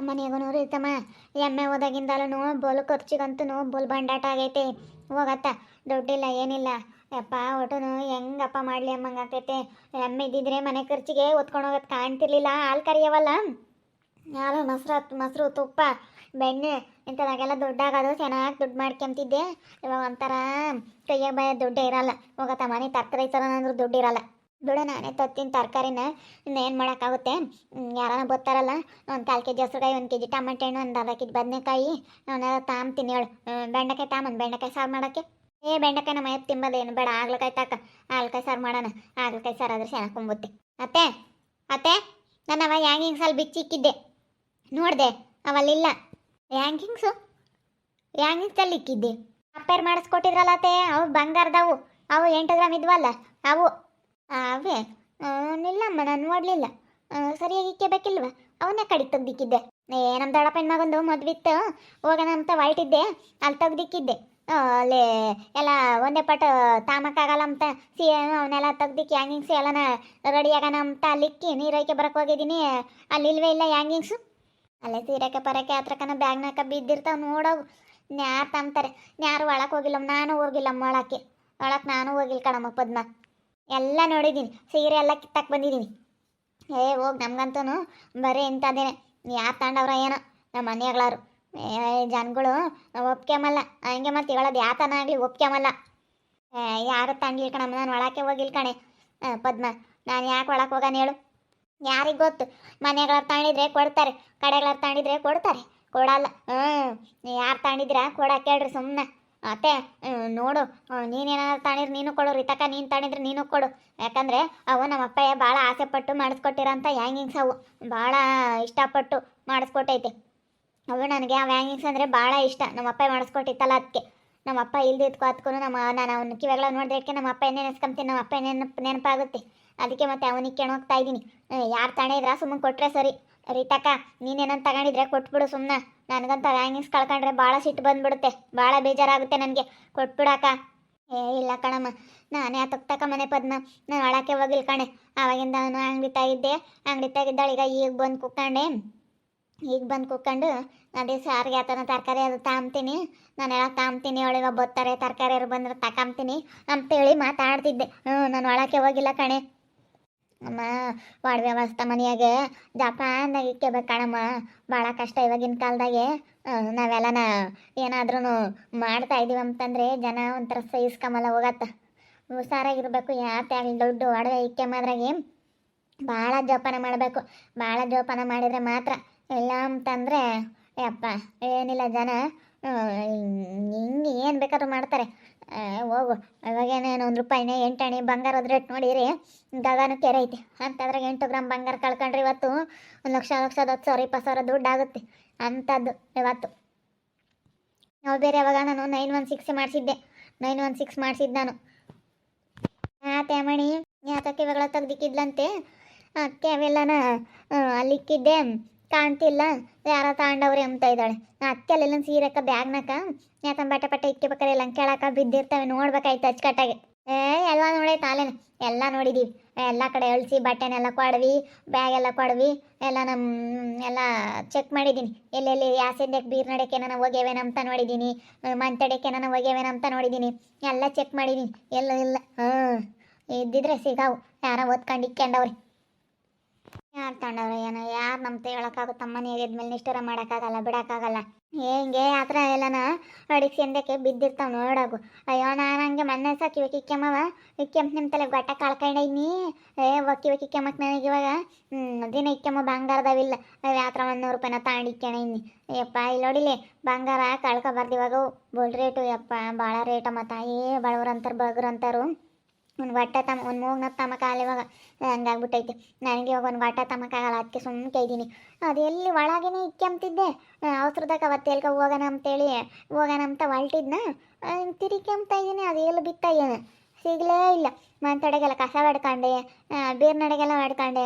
ಮನೆಗೂ ಇರ್ತಮ್ಮ ಎಮ್ಮೆ ಹೋದಾಗಿಂದಲೂ ಬೋಲು ಖರ್ಚಿಗಂತೂ ಬೋಲ್ ಬಂಡಾಟ ಆಗೈತೆ. ಹೋಗತ್ತ. ದುಡ್ಡಿಲ್ಲ, ಏನಿಲ್ಲ. ಯಪ್ಪ ಒಟುನು ಹೆಂಗಪ್ಪ ಮಾಡಲಿ ಅಮ್ಮಂಗೆ ಆಗ್ತೈತೆ ಎಮ್ಮೆ ಇದ್ದಿದ್ರೆ ಮನೆ ಖರ್ಚಿಗೆ ಹೊತ್ಕೊಂಡು ಹೋಗೋದು ಕಾಣ್ತಿರ್ಲಿಲ್ಲ. ಹಾಲು ಕರಿಯವಲ್ಲ ಹಾಲು ಮೊಸರು ಮೊಸರು ತುಪ್ಪ, ಬೆಣ್ಣೆ, ಇಂಥದಾಗೆಲ್ಲ ದುಡ್ಡಾಗೋದು ಚೆನ್ನಾಗಿ ದುಡ್ಡು ಮಾಡ್ಕೊಂತಿದ್ದೆ ಇವಾಗ ಒಂಥರ ಕೈಯಾಗ ಬಾಯ ದುಡ್ಡೇ ಇರಲ್ಲ. ಹೋಗತ್ತ ಮನೆ ತರಕಾರಿ ತರೋಣಂದ್ರೂ ದುಡ್ಡು ಇರಲ್ಲ. ಬಿಡು ನಾನೇ ತತ್ತೀನಿ ತರಕಾರಿನ ಇನ್ನೇನು ಮಾಡೋಕ್ಕಾಗುತ್ತೆ? ಯಾರನ್ನ ಗೊತ್ತಾರಲ್ಲ? ಒಂದು ಕಾಲು ಕೆ ಜಿ ಹೆಸ್ರುಕಾಯಿ, ಒಂದು ಕೆ ಜಿ ಟಮಾಟೆ ಹಣ್ಣು, ಒಂದು ಅರ್ಧ ಕೆ ಜಿ ಬದನೆಕಾಯಿ ಅವನ್ನೆಲ್ಲ ತಾಂಬ್ತೀನಿ ಹೇಳು. ಬೆಂಡೆಕಾಯಿ ತಾಂಬಂದು ಬೆಂಡೆಕಾಯಿ ಸಾರು ಮಾಡೋಕ್ಕೆ. ಏ, ಬೆಂಡೆಕಾಯಿ ನಮ್ಮ ಎತ್ತು ತಿಂಬೋದೇನು ಬೇಡ ಆಗ್ಲಕಾಯಿ ತಾಕ. ಹಾಗಲಕಾಯಿ ಸಾರು ಮಾಡೋಣ. ಆಗ್ಲಕಾಯಿ ಸಾರು ಆದರೆ ಚೆನ್ನಾಗಿ ಕುಂಬುತ್ತೆ. ಅತ್ತೆ ಅತ್ತೆ ನಾನು ಅವ ಬಿಚ್ಚಿ ಬಿಚ್ಚಿಕ್ಕಿದ್ದೆ ನೋಡಿದೆ, ಅವಲ್ಲಿಲ್ಲ. ಹ್ಯಾಂಗಿಂಗ್ಸು? ಹ್ಯಾಂಗಿಂಗ್ಸಲ್ಲಿ ಇಕ್ಕಿದ್ದೆ. ಅಪ್ಪೇರ್ ಮಾಡಿಸ್ಕೊಟ್ಟಿದ್ರಲ್ಲ ಅತ್ತೆ, ಅವು ಬಂಗಾರದವು. ಅವು ಎಂಟು ಗ್ರಾಮ್ ಇದ್ವಲ್ಲ, ಅವು. ಅವೇ ಅಮ್ಮ ನಾನು ನೋಡಲಿಲ್ಲ. ಸರಿಯಾಗಿ ಇಕ್ಕಬೇಕಿಲ್ವ? ಅವನ್ನೇ ಕಡಿಗೆ ತೆಗ್ದಿಕ್ಕಿದ್ದೆ. ಏ ನಮ್ಮ ದೊಡ್ಡಪ್ಪನ ಮಗಂದು ಮದ್ವಿತ್ತು ಹೋಗೋಣ ಅಂತ ಹೊರಟಿದ್ದೆ ಅಲ್ಲಿ ತೆಗ್ದಿಕ್ಕಿದ್ದೆ. ಅಲ್ಲಿ ಎಲ್ಲ ಒಂದೇ ಪಟ್ಟು ತಾಮಕ್ಕಾಗಲ್ಲ ಅಂತ, ಸಿ, ಅವನ್ನೆಲ್ಲ ತೆಗ್ದಿಕ್ಕಿ ಹ್ಯಾಂಗಿಂಗ್ಸ್ ಎಲ್ಲನ ರೆಡಿ ಆಗೋಣ ಅಂತ ಅಲ್ಲಿಕ್ಕಿ ನೀರೈಕೆ ಬರಕ್ಕೆ ಹೋಗಿದ್ದೀನಿ. ಅಲ್ಲಿ ಇಲ್ವೇ ಇಲ್ಲ ಹ್ಯಾಂಗಿಂಗ್ಸು. ಅಲ್ಲೇ ಸೀರೆಕೆ ಪರಕೆ ಹತ್ರಕ್ಕನ ಬ್ಯಾಗ್ನಾಕ ಬಿದ್ದಿರ್ತಾವ ನೋಡೋ ನ್ಯಾರು ತಂಬ್ತಾರೆ. ನ್ಯಾರು ಒಳಕ್ಕೆ ಹೋಗಿಲ್ಲಮ್ಮ, ನಾನು ಹೋಗಿಲ್ಲಮ್ಮ ಒಳಕ್ಕೆ. ಒಳಕ್ಕೆ ನಾನು ಹೋಗಿಲ್ಲ ಕಣಮ್ಮ ಪದ್ಮ. ಎಲ್ಲ ನೋಡಿದ್ದೀನಿ, ಸೀರೆ ಎಲ್ಲ ಕಿತ್ತಕ್ಕೆ ಬಂದಿದ್ದೀನಿ. ಏ, ಹೋಗಿ ನಮ್ಗಂತೂ ಬರೀ ಇಂಥದ್ದೇನೆ. ಯಾರು ತಗೊಂಡವ್ರ ಏನೋ? ನಮ್ಮ ಮನೆಗಳಾರು ಏ, ಜನಗಳು ಒಪ್ಕೊಂಬಲ್ಲ ಹಂಗೆ ಮತ್ತೆ ಹೇಳೋದು ಯಾತನ ಆಗಲಿ ಒಪ್ಕೊಂಬಲ್ಲ ಯಾರು ತಂಗಿಲ್ ಕಣಮ್ಮ, ನಾನು ಒಳಕ್ಕೆ ಹೋಗಿಲ್ ಕಣೆ. ಪದ್ಮ, ನಾನು ಯಾಕೆ ಒಳಕ್ಕೆ ಹೋಗೋಣ ಹೇಳು. ಯಾರಿಗೆ ಗೊತ್ತು? ಮನೆಗಳವ್ರು ತಗೊಂಡಿದ್ರೆ ಕೊಡ್ತಾರೆ ಕಡೆಗಳವ್ರು ತಗೊಂಡಿದ್ರೆ ಕೊಡ್ತಾರೆ. ಕೊಡಲ್ಲ. ಹ್ಞೂ ಯಾರು ತಗೊಂಡಿದ್ರ ಕೊಡಕ್ಕೆ ಹೇಳ್ರಿ ಸುಮ್ಮನೆ ಅತ್ತೆ ನೋಡು ನೀನೇನಾದ್ರು ತಾಣಿದ್ರೆ ನೀನು ಕೊಡು ರಿತಕ ನೀನು ತಾಣಿದ್ರೆ ನೀನು ಕೊಡು. ಯಾಕಂದರೆ ಅವು ನಮ್ಮ ಅಪ್ಪಯ್ಯ ಭಾಳ ಆಸೆ ಪಟ್ಟು ಮಾಡಿಸ್ಕೊಟ್ಟಿರೋಂಥ ಹ್ಯಾಂಗಿಂಗ್ಸ್ ಅವು. ಭಾಳ ಇಷ್ಟಪಟ್ಟು ಮಾಡಿಸ್ಕೊಟ್ಟೈತೆ. ಅವು ನನಗೆ ಆ ಹ್ಯಾಂಗಿಂಗ್ಸ್ ಅಂದರೆ ಭಾಳ ಇಷ್ಟ. ನಮ್ಮ ಅಪ್ಪ ಮಾಡಿಸ್ಕೊಟ್ಟಿತ್ತಲ್ಲ ಅದಕ್ಕೆ ನಮ್ಮ ಅಪ್ಪ ಇಲ್ದಿದ್ಕೋ ಅದಕ್ಕೂ ನಮ್ಮ, ನಾನು ಅವನ ಕಿವೆಗಳ ನೋಡಿದಕ್ಕೆ ನಮ್ಮ ಅಪ್ಪ ನೆನೆಸ್ಕೊಂತೀನಿ, ನಮ್ಮ ಅಪ್ಪ ನೆನಪು, ನೆನಪಾಗುತ್ತೆ. ಅದಕ್ಕೆ ಮತ್ತೆ ಅವನಿಗೆ ಕೆಣೋಗ್ತಾ ಇದ್ದೀನಿ. ಯಾರು ತಗೊಂಡಿದ್ರ ಸುಮ್ಮನೆ ಕೊಟ್ಟರೆ ಸರಿ. ರೀತಕ್ಕ, ನೀನೇನಂತ ತಗೊಂಡಿದ್ರೆ ಕೊಟ್ಬಿಡು ಸುಮ್ಮನೆ ನನಗಂತ ಹ್ಯಾಂಗಿಂಗ್ಸ್ ಕಳ್ಕೊಂಡ್ರೆ ಭಾಳ ಸಿಟ್ಟು ಬಂದ್ಬಿಡುತ್ತೆ. ಭಾಳ ಬೇಜಾರಾಗುತ್ತೆ ನನಗೆ. ಕೊಟ್ಬಿಡಕ್ಕ. ಏ, ಇಲ್ಲ ಕಣಮ್ಮ. ನಾನೇ ಆತಕ್ ತಕ ಮನೆ ಪದ್ಮ. ನಾನು ಒಳಕ್ಕೆ ಹೋಗಿಲ್ಲ ಕಣೆ. ಆವಾಗಿಂದ ನಾನು ಅಂಗಡಿ ತಾಗಿದ್ದೆ ಅಂಗಡಿ ತಾಗಿದ್ದಾಳೆ ಈಗ ಈಗ ಬಂದು ಕುತ್ಕೊಂಡೆ. ಈಗ ಬಂದು ಕುತ್ಕೊಂಡು ಅದೇ ಸಾರಿಗೆ ಆತನ ತರಕಾರಿ ಅದು ತಾಂಬ್ತೀನಿ. ಎಲ್ಲ ತಾಂಬ್ತೀನಿ ಒಳಗೆ ಬರ್ತಾರೆ ತರಕಾರಿಯರು ಬಂದ್ರೆ ತಕೊಂತೀನಿ ಅಂತೇಳಿ ಮಾತಾಡ್ತಿದ್ದೆ. ಹ್ಞೂ ನಾನು ಒಳಕ್ಕೆ ಹೋಗಿಲ್ಲ ಕಣೆ. ಅಮ್ಮ, ವಾಡ್ ವ್ಯವಸ್ಥೆ ಮನೆಯಾಗೆ. ಜಪಾನ್ದಾಗ ಕಣಮ್ಮ. ಭಾಳ ಕಷ್ಟ ಇವಾಗಿನ ಕಾಲದಾಗೆ. ನಾವೆಲ್ಲನ ಏನಾದ್ರೂ ಮಾಡ್ತಾ ಇದೀವಿ ಅಂತಂದರೆ ಜನ ಒಂಥರ ಸಹಿಸ್ಕೊಂಬಲ್ಲ ಹೋಗತ್ತ. ಹುಷಾರಾಗಿರ್ಬೇಕು ಯಾವ ಆಗಲಿ ದೊಡ್ಡ ಒಡವೆ ಇಕ್ಕೊಂಬದ್ರಾಗೆ ಭಾಳ ಜೋಪಾನ ಮಾಡಬೇಕು. ಭಾಳ ಜೋಪಾನ ಮಾಡಿದರೆ ಮಾತ್ರ. ಇಲ್ಲ ಅಂತಂದರೆ, ಯಪ್ಪ, ಏನಿಲ್ಲ ಜನ. ಹಿಂಗೆ ಏನು ಬೇಕಾದ್ರೂ ಮಾಡ್ತಾರೆ. ಹೋಗು. ಇವಾಗೇನೇನು ಒಂದು ರೂಪಾಯಿನೇ ಎಂಟಣಿ ಬಂಗಾರದ ರೇಟ್ ನೋಡಿರಿ. ಗಗನ ಕೆರೆ ಐತಿ. ಅಂಥದ್ರಾಗ ಎಂಟು ಗ್ರಾಮ್ ಬಂಗಾರ ಕಳ್ಕೊಂಡ್ರೆ ಇವತ್ತು ಒಂದು ಲಕ್ಷ ಲಕ್ಷದ ಹತ್ತು ಸಾವಿರ, ಇಪ್ಪತ್ತು ಸಾವಿರ ದುಡ್ಡು ಆಗುತ್ತೆ. ಅಂಥದ್ದು ಇವತ್ತು. ನಾವು ಬೇರೆ ಯಾವಾಗ ನಾನು ನೈನ್ ಒನ್ ಸಿಕ್ಸ್ ಮಾಡಿಸಿದ್ದೆ. ನೈನ್ ಒನ್ ಸಿಕ್ಸ್ ಮಾಡಿಸಿದ್ದು ನಾನು. ಯಾತೆ ಮಣಿ ಯಾತಕ್ಕೆ ಇವಾಗ ತೆಗ್ದಿಕ್ಕಿದ್ಲಂತೆ. ಅಕ್ಕೆ ಅವೆಲ್ಲನ ಅಲ್ಲಿಕ್ಕಿದ್ದೆ. ಕಾಣ್ತಿಲ್ಲ. ಯಾರ ತಗೊಂಡವ್ರೆ ಅಂತ ಇದ್ದಾಳೆ. ಅತ್ತೆ ಅಲ್ಲೆಲ್ಲ ಸೀರೆಕ ಬ್ಯಾಗ್ನಾಕ ಯಾಕಂದ್ರೆ ಬಟ್ಟೆ ಪಟ್ಟೆ ಇಕ್ಕಿಬೇಕಾರೆ ಎಲ್ಲ ಕೇಳಾಕ ಬಿದ್ದಿರ್ತವೆ ನೋಡ್ಬೇಕಾಯ್ತು ಅಚ್ಚುಕಟ್ಟಾಗಿ. ಏ, ಎಲ್ಲ ನೋಡೈತೆ ಆಲೇನೆ ಎಲ್ಲ ನೋಡಿದೀವಿ. ಎಲ್ಲ ಕಡೆ ಅಳಿಸಿ ಬಟ್ಟೆನೆಲ್ಲ ಕೊಡವಿ ಬ್ಯಾಗ್ ಎಲ್ಲ ಕೊಡ್ವಿ. ಎಲ್ಲ ನಮ್ಮ ಎಲ್ಲ ಚೆಕ್ ಮಾಡಿದ್ದೀನಿ. ಎಲ್ಲೆಲ್ಲಿ ಯಾಸಿಂದಕ್ಕೆ ಬೀರ್ ನಡಕ್ಕೆ ನಾನು ಹೋಗ್ಯವೇನಂತ ನೋಡಿದ್ದೀನಿ. ಮಂತಡಕ್ಕೆ ನಾನು ಹೋಗ್ಯವೇನಂತ ನೋಡಿದ್ದೀನಿ. ಎಲ್ಲ ಚೆಕ್ ಮಾಡಿದ್ದೀನಿ. ಎಲ್ಲ ಇಲ್ಲ ಹಾಂ ಇದ್ದಿದ್ರೆ ಸಿಗಾವು. ಯಾರೋ ಓದ್ಕೊಂಡು ಇಕ್ಕೊಂಡವ್ರೆ ಯಾರು ತಗೊಂಡವ್ರೆ ಏನೋ? ಯಾರು ನಮ್ಮ ಹೇಳೋಕ್ಕಾಗುತ್ತೆ ಮನೆಯಾಗ ಮೇಲೆ ನಿಷ್ಠರ ಮಾಡೋಕ್ಕಾಗಲ್ಲ, ಬಿಡೋಕ್ಕಾಗಲ್ಲ. ಹೆಂಗೆ ಆ ಥರ ಎಲ್ಲನ ಅಡಿಗೆ ಹಿಂದಕ್ಕೆ ಬಿದ್ದಿರ್ತಾವೆ ನೋಡೋಗು. ಅಯ್ಯೋ, ನಾನು ಹಂಗೆ ಮೊನ್ನೆ ಸಹ ಕಿವಿ ಕಿಕ್ಕಮ್ಮವ ಇಕ್ಕೆಂಪ್ ನಿಮ್ಮ ತಲೆ ಗೊಟ್ಟ ಕಳ್ಕೊಂಡೀನಿ ಏ ಒಕ್ಕಿ ಇಕ್ಕೆಮ್ಮಕ್ಕೆ ನನಗೆ ಇವಾಗ ದಿನ ಇಕ್ಕಮ್ಮ ಬಂಗಾರದವಿಲ್ಲ. ಯಾತ್ರ ಯಾವ ಥರ ಒಂದು ನೂರು ರೂಪಾಯಿನ ತಗೊಂಡು ಇಕ್ಕೆಣೀನಿ ಯಪ್ಪ, ಇಲ್ಲಿ ನೋಡಿಲಿ ಬಂಗಾರ ಕಳ್ಕೊಬಾರ್ದು ಇವಾಗ. ಬೋಲ್ ರೇಟು, ಯಪ್ಪ ಭಾಳ ರೇಟಮ್ಮ ತಾಯಿ ಬಳವ್ರು ಅಂತಾರೆ ಬಗ್ರು ಅಂತಾರು ಒಂದು ವಟ್ಟ ತಮ್ಮ ಒಂದು ಮೂಗ್ನ ತಮ್ಮಕ್ಕಾಗಲ್ಲ ಇವಾಗ ಹಂಗಾಗ್ಬಿಟ್ಟೈತೆ. ನನಗೆ ಇವಾಗ ಒಂದು ವಟ್ಟ ತಮಕಾಗಲ್ಲ ಅದಕ್ಕೆ ಸುಮ್ಮನೆ ಇದ್ದೀನಿ. ಅದು ಎಲ್ಲಿ ಒಳಗೇನೆ ಇಕ್ಕೆಂಬ್ತಿದ್ದೆ ಅವಸರದಾಗ ಅವತ್ತು ಎಲ್ಗ ಹೋಗೋಣ ಅಂತೇಳಿ, ಹೋಗೋಣ ಅಂತ ಹೊಲ್ಟಿದ್ನ. ತಿರುಕೆಂಬ್ತಾ ಇದ್ದೀನಿ, ಅದು ಎಲ್ಲಿ ಬಿತ್ತ ಏನು? ಸಿಗಲೇ ಇಲ್ಲ. ಮಂತಡೆಗೆಲ್ಲ ಕಸ ಹೊಡ್ಕೊಂಡೆ ಬೀರ್ನಡೆಗೆಲ್ಲ ಹೊಡ್ಕೊಂಡೆ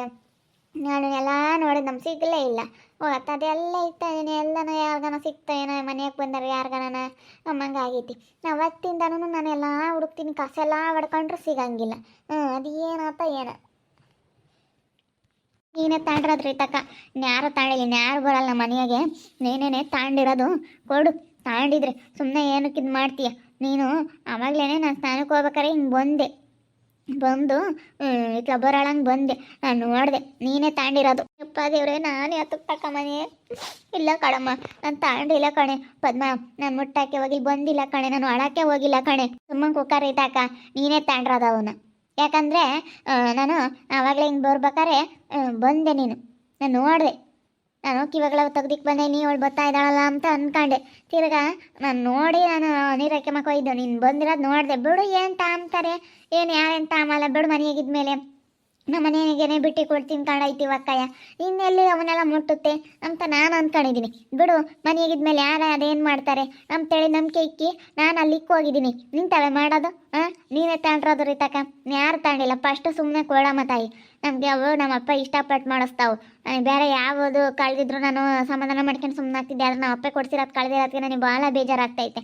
ನಾನು ಎಲ್ಲ ನೋಡಿದ್ ನಮ್ಗೆ ಸಿಗಲೇ ಇಲ್ಲ. ಹೋಗತ್ತ ಅದೆಲ್ಲ ಇತ್ತ ಇದೀನಿ ಎಲ್ಲನೂ ಯಾರ್ಗಾನ ಸಿಗ್ತಾ ಏನೋ ಮನೆಗೆ ಬಂದಾರ ಯಾರ್ಗನ ನಮ್ಮಂಗೆ ಆಗೈತಿ. ಅವತ್ತಿಂದನೂ ನಾನು ಎಲ್ಲ ಹುಡುಕ್ತೀನಿ ಕಸ ಎಲ್ಲ ಹೊಡ್ಕೊಂಡ್ರೆ ಸಿಗಂಗಿಲ್ಲ. ಹ್ಞೂ, ಅದು ಏನಂತ ಏನೋ. ನೀನೇ ತಾಂಡಿರೋದ್ರಿ ತಕ್ಕ. ಯಾರು ತಾಂಡಿಲ್ಲ ಯಾರು ಬರಲ್ಲ ಮನೆಯಾಗೆ. ನೀನೇನೆ ತಾಂಡಿರೋದು ಕೊಡು. ತಾಂಡಿದ್ರೆ ಸುಮ್ಮನೆ ಏನಕ್ಕೆ ಇದು ಮಾಡ್ತೀಯ? ನೀನು ಆವಾಗಲೇ ನಾನು ಸ್ನಾನಕ್ಕೆ ಹೋಗ್ಬೇಕಾರೆ ಹಿಂಗೆ ಬಂದೆ. ಬಂದು ಇಟ್ಲ ಬಂದೆ. ನಾನು ನೋಡಿದೆ, ನೀನೇ ತಾಂಡಿರೋದು. ಅಪ್ಪ ದೇವ್ರೆ, ನಾನು ಯಾತಕ್ಕೆ ತಕ್ಕಮ್ಮನೇ ಮನೆ ಇಲ್ಲ ಕಣಮ್ಮ, ನಾನು ತಾಂಡಿಲ್ಲ ಕಣೆ. ಪದ್ಮ, ನಾನು ಮುಟ್ಟಕ್ಕೆ ಹೋಗಿಲ್ಲ ಬಂದಿಲ್ಲ ಕಣೆ. ನಾನು ಒಳಕ್ಕೆ ಹೋಗಿಲ್ಲ ಕಣೆ. ತುಂಬ ಕುಕ್ಕರ್ ಇದ್ದಾಕ ನೀನೇ ತಾಂಡ್ರದ ಅವನು. ಯಾಕಂದರೆ ನಾನು ಆವಾಗಲೇ ಹಿಂಗೆ ಬರ್ಬೇಕಾರೆ ಬಂದೆ ನೀನು. ನಾನು ನೋಡಿದೆ. ನಾನು ಕಿವಗಳ ತೆಗ್ದಿಕ್ ಬಂದೆ, ನೀ ಅವಳು ಬರ್ತಾ ಇದ್ದಾಳಲ್ಲ ಅಂತ ಅನ್ಕೊಂಡೆ. ತಿರ್ಗಾ ನಾನು ನೋಡಿ ನಾನು ನೀರಕ್ಕೆ ಮಕ್ಕ ಇದ್ದು, ನೀನು ಬಂದಿರೋದು ನೋಡಿದೆ. ಬಿಡು, ಏನು ತಾಂತಾರೆ ಏನು ಯಾರೇನು ತಾಮಲ್ಲ ಬಿಡು ಮನೆಯಾಗಿದ್ಮೇಲೆ ನಮ್ಮ ಮನೆಗೇನೆ ಬಿಟ್ಟು ಕೊಡ್ತೀನಿ ಕಂಡೈತಿ ಅಕ್ಕಯ್ಯ ಇನ್ನೆಲ್ಲಿ ಅವನ್ನೆಲ್ಲ ಮುಟ್ಟುತ್ತೆ ಅಂತ ನಾನು ಅಂದ್ಕೊಂಡಿದ್ದೀನಿ ಬಿಡು ಮನೆಯಾಗಿದ್ಮೇಲೆ ಯಾರು ಅದೇನು ಮಾಡ್ತಾರೆ? ಅಂತೇಳಿ ನಂಬಿಕೆ ಇಕ್ಕಿ ನಾನು ಅಲ್ಲಿಕ್ಕೆ ಹೋಗಿದ್ದೀನಿ ನಿಂತವೆ ಮಾಡೋದು ಹಾಂ ನೀನೇ ತಾಂಡ್ರೋದು ರೀತಕ್ಕ. ತಕ ಯಾರು ತಾಂಡಿಲ್ಲ ಫಸ್ಟ್ ಸುಮ್ಮನೆ ಕೊಡಮ್ಮ ತಾಯಿ. ನಮಗೆ ಅವು ನಮ್ಮಪ್ಪ ಇಷ್ಟಪಟ್ಟು ಮಾಡಿಸ್ತಾವು. ನನಗೆ ಬೇರೆ ಯಾವುದು ಕಳೆದಿದ್ರು ನಾನು ಸಮಾಧಾನ ಮಾಡ್ಕೊಂಡು ಸುಮ್ಮನೆ ಆಗ್ತಿದ್ದೆ. ಆದ್ರೆ ನಮ್ಮ ಅಪ್ಪ ಕೊಡ್ಸಿರೋದು ಕಳೆದಿರೋದಕ್ಕೆ ನನಗೆ ಭಾಳ ಬೇಜಾರಾಗ್ತೈತೆ.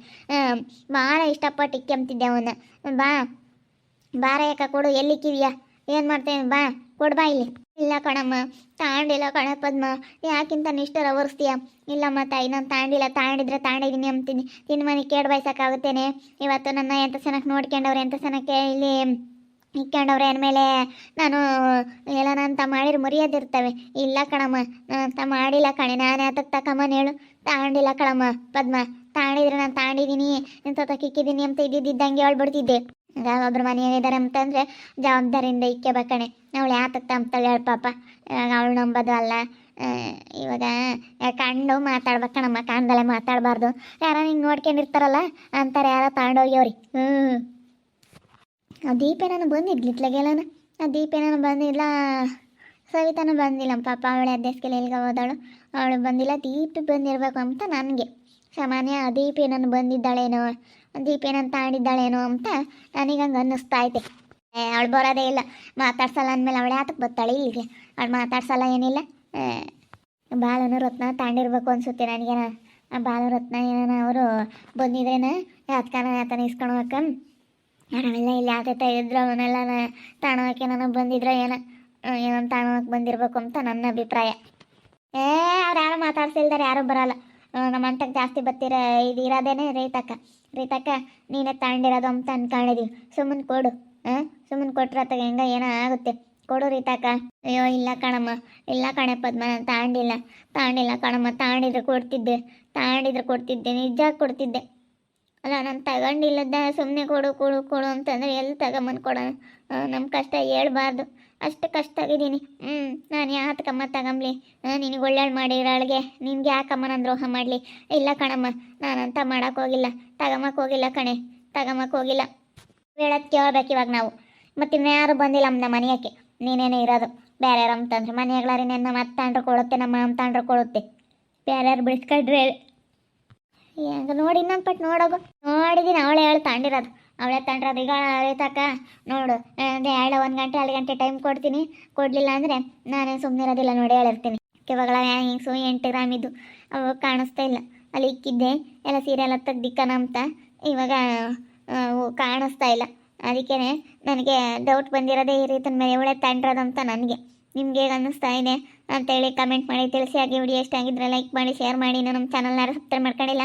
ಭಾಳ ಇಷ್ಟಪಟ್ಟು ಇಕ್ಕೆಂಬ್ತಿದ್ದೆ ಅವನ್ನ. ಬಾ. ಬಾರ ಯಾಕ ಕೊಡು. ಎಲ್ಲಿ ಕಿವಿಯ ಏನು ಮಾಡ್ತೇನೆ? ಬಾ. ಕೊಡು, ಬಾ ಇಲ್ಲಿ. ಇಲ್ಲ ಕಣಮ್ಮ. ತಾಂಡಿಲ್ಲ ಕಣ ಪದ್ಮ. ಯಾಕಿಂತ ನಿಷ್ಠರ ಒರೆಸ್ತೀಯ? ಇಲ್ಲಮ್ಮ ತಾಯಿ, ನಾನು ತಾಂಡಿಲ್ಲ. ತಾಂಡಿದ್ರೆ ತಾಂಡಿದ್ದೀನಿ ಅಂತೀನಿ ತಿನ್ನ ಮನೆ ಕೇಡ್ ಇವತ್ತು ನನ್ನ ಎಂಥ ಸನಕ್ಕೆ ನೋಡ್ಕೊಂಡವ್ರೆ? ಎಂಥ ಸನಕ್ಕೆ ಇಲ್ಲಿ ಇಕ್ಕೊಂಡವ್ರೆ ಅಂದಮೇಲೆ ನಾನು ಎಲ್ಲ ಅಂತ ಮಾಡಿದ್ರೆ ಮುರಿಯೋದಿರ್ತವೆ ಇಲ್ಲ ಕಣಮ್ಮ ನಾನು ಮಾಡಿಲ್ಲ ಕಣೆ. ನಾನು ಯಾತಕ್ಕೆ ತಕಮ್ಮನ ಹೇಳು. ತಾಂಡಿಲ್ಲ ಕಣಮ್ಮ, ಪದ್ಮ. ತಾಂಡಿದ್ರೆ ನಾನು ತಾಂಡಿದ್ದೀನಿ ಎಂತ ಕಿಕ್ಕಿದ್ದೀನಿ ಅಂತ ಇದ್ದಿದ್ದಂಗೆ ಹೇಳ್ಬಿಡ್ತಿದ್ದೆ. ಒಬ್ರು ಮನೆಯಾಗಿದ್ದಾರೆ ಅಂತಂದ್ರೆ, ಜವಾಬ್ದಾರಿಯಿಂದ ಇಕ್ಕಬೇಕಣೆ ಅವಳು ಯಾತಕ್ಕೆ ಅಂತಾಳೆ ಹೇಳು ಪಾಪ. ಅವಳು ನಂಬೋದು ಅಲ್ಲ. ಇವಾಗ ಕಂಡು ಮಾತಾಡ್ಬೇಕಣಮ್ಮ ಕಾಣ್ದಲ್ಲೇ ಮಾತಾಡಬಾರ್ದು. ಯಾರ ಹಿಂಗೆ ನೋಡ್ಕೊಂಡಿರ್ತಾರಲ್ಲ, ಅಂತಾರೆ ಯಾರೋ ತಗೊಂಡೋಗ್ಯವ್ರಿ ಹ್ಞೂ ಆ ದೀಪೇನೂ ಬಂದಿದ್ಲಿತ್ಲಾಗೆಲ್ಲನ ಆ ದೀಪೇನೂ ಬಂದಿಲ್ಲ. ಸವಿತಾನು ಬಂದಿಲ್ಲ. ಪಾಪ ಅವಳೆ ಅಧ್ಯಕ್ಷಕ್ಕೆ ಎಲ್ಲಿಗೆ ಹೋದಾಳು. ಅವಳು ಬಂದಿಲ್ಲ. ದೀಪಿ ಬಂದಿರಬೇಕು ಅಂತ ನನಗೆ. ಸಾಮಾನ್ಯ ದೀಪೇನನ್ನು ಬಂದಿದ್ದಾಳೇನೋ ದೀಪೇನನ್ನು ತಾಂಡಿದ್ದಾಳೇನೋ ಅಂತ ನನಗೆ ಹಂಗೆ ಅನ್ನಿಸ್ತಾ ಐತೆ. ಅವಳು ಬರೋದೇ ಇಲ್ಲ. ಮಾತಾಡ್ಸಲ್ಲ ಅಂದಮೇಲೆ ಅವಳು ಯಾತಕ್ಕೆ ಬತ್ತಾಳೆ ಇಲ್ಲಿಗೆ ಅವಳು ಮಾತಾಡ್ಸಲ್ಲ ಏನಿಲ್ಲ. ಬಾಲನ ರತ್ನ ತಾಂಡಿರ್ಬೇಕು ಅನ್ಸುತ್ತೆ ನನಗೇನ. ಆ ಬಾಲರತ್ನ ಏನಾನ ಅವರು ಬಂದಿದ್ರೇನ? ಯಾತ್ಕಾನ ಯಾತನ ಇಸ್ಕೊಂಡು ನಾವೆಲ್ಲ ಇಲ್ಲಿ ಯಾತೈತ ಇದ್ರು ಅವನ್ನೆಲ್ಲ ತಾಣಕ್ಕೆ ನನಗೆ ಬಂದಿದ್ರೆ ಏನ ಏನೋ ತಾಣಕ್ಕೆ ಬಂದಿರಬೇಕು ಅಂತ ನನ್ನ ಅಭಿಪ್ರಾಯ. ಏ, ಅವ್ರು ಯಾರು ಮಾತಾಡ್ಸಿಲ್ದಾರೆ, ಯಾರು ಬರಲ್ಲ. ನಮ್ಮ ಅಂಟಕ್ಕೆ ಜಾಸ್ತಿ ಬತ್ತಿರ, ಇದು ಇರೋದೇನೆ ರೈತಕ್ಕ. ರೈತಕ್ಕ, ನೀನೇ ತಾಂಡಿರೋದು ಅಂತ ಅನ್ಕೊಂಡಿದೀವಿ. ಸುಮ್ಮನೆ ಕೊಡು ಹಾಂ ಸುಮ್ಮನೆ ಕೊಟ್ರೆ ಅತ್ತಾಗ ಹೆಂಗ ಏನೋ ಆಗುತ್ತೆ? ಕೊಡು ರೀತಾಕ ಅಯ್ಯೋ, ಇಲ್ಲ ಕಣಮ್ಮ. ಇಲ್ಲ ಕಣೆ ಪದ್ಮ, ನಾನು ತಾಂಡಿಲ್ಲ. ತಾಂಡಿಲ್ಲ ಕಣಮ್ಮ. ತಾಂಡಿದ್ರೆ ಕೊಡ್ತಿದ್ದೆ. ತಾಂಡಿದ್ರೆ ಕೊಡ್ತಿದ್ದೆ. ನಿಜ ಕೊಡ್ತಿದ್ದೆ. ಅಲ್ಲ, ನಾನು ತಗೊಂಡಿಲ್ಲದ ಸುಮ್ಮನೆ ಕೊಡು ಕೊಡು ಕೊಡು ಅಂತಂದ್ರೆ ಎಲ್ಲಿ ತಗೊಂಬಂದು ಕೊಡೋಣ? ನಮ್ಮ ಕಷ್ಟ ಹೇಳ್ಬಾರ್ದು. ಅಷ್ಟು ಕಷ್ಟ ಆಗಿದ್ದೀನಿ ಹ್ಞೂ ನಾನು ಯಾತಕ್ಕಮ್ಮ ತಗೊಂಬ್ಲಿ. ನಿನಗೆ ಒಳ್ಳೇಳು ಮಾಡಿರೋಳಿಗೆ ನಿನ್ಗೆ ಯಾಕಮ್ಮ ನಾನು ದ್ರೋಹ ಮಾಡಲಿ? ಇಲ್ಲ ಕಣಮ್ಮ, ನಾನಂತ ಮಾಡೋಕ್ಕೋಗಿಲ್ಲ ಹೋಗಿಲ್ಲ. ತಗೊಂಬಕ್ಕೆ ಹೋಗಿಲ್ಲ ಕಣೆ. ತಗೊಂಬಕ್ಕೆ ಹೋಗಿಲ್ಲ. ಹೇಳೋದು ಕೇಳ್ಬೇಕು ಇವಾಗ ನಾವು. ಮತ್ತು ಇನ್ಯಾರು ಬಂದಿಲ್ಲ ನಮ್ಮ ಮನೆಯಕ್ಕೆ. ನೀನೇನೇ ಇರೋದು. ಬೇರೆ ಯಾರು ಅಂತಂದ್ರೆ ಮನೆಯಾಗ್ಲಾರಿ ನನ್ನ ಮತ್ತೆ ಕೊಡುತ್ತೆ, ನಮ್ಮ ಅಮ್ಮ ತಾಂಡ್ರೆ ಕೊಡುತ್ತೆ. ಬೇರೆಯವ್ರು ಯಾರು ಬಿಡಿಸ್ಕೊಂಡ್ರೆ ಹೆಂಗ ನೋಡಿ ಇನ್ನೊಂದು ಪಟ್ಟು ನೋಡೋಗು. ನೋಡಿದ್ದೀನಿ ಅವಳೆ ಹೇಳಿ ತಾಂಡಿರೋದು. ಅವಳೆ ತಾಂಡಿರೋದು. ಈಗ ಅಳಿತಕ್ಕ ನೋಡು ಎರಡು ಒಂದು ಗಂಟೆ ಎರಡು ಗಂಟೆ ಟೈಮ್ ಕೊಡ್ತೀನಿ. ಕೊಡಲಿಲ್ಲ ಅಂದರೆ ನಾನೇ ಸುಮ್ಮನೆ ಇರೋದಿಲ್ಲ ನೋಡಿ ಹೇಳಿರ್ತೀನಿ. ಇವಾಗಳ ಹಿಂಗೆ ಸು ಎಂಟು ಗ್ರಾಮ್ ಇದ್ದು ಅವಾಗ ಕಾಣಿಸ್ತಾ ಇಲ್ಲ. ಅಲ್ಲಿ ಇಕ್ಕಿದ್ದೆ, ಎಲ್ಲ ಸೀರೆ ಎಲ್ಲ ಅಂತ. ಇವಾಗ ಕಾಣಿಸ್ತಾ ಇಲ್ಲ. ಅದಕ್ಕೆ ನನಗೆ ಡೌಟ್ ಬಂದಿರೋದೇ ಈ ರೀತಿ ಮೇಲೆ ಇವಳೆ ಅಂತ ನನಗೆ. ನಿಮ್ಗೆ ಹೇಗೆ ಅನ್ನಿಸ್ತಾ ಇದೆ ಅಂತೇಳಿ ಕಮೆಂಟ್ ಮಾಡಿ ತಿಳಿಸಿ. ಹಾಗೆ ವಿಡಿಯೋ ಇಷ್ಟ ಆಗಿದ್ರೆ ಲೈಕ್ ಮಾಡಿ ಶೇರ್ ಮಾಡಿ. ನಮ್ಮ ಚಾನಲ್ನ ಸಬ್ಸ್ಕ್ರೈಬ್ ಮಾಡ್ಕೊಂಡಿಲ್ಲ.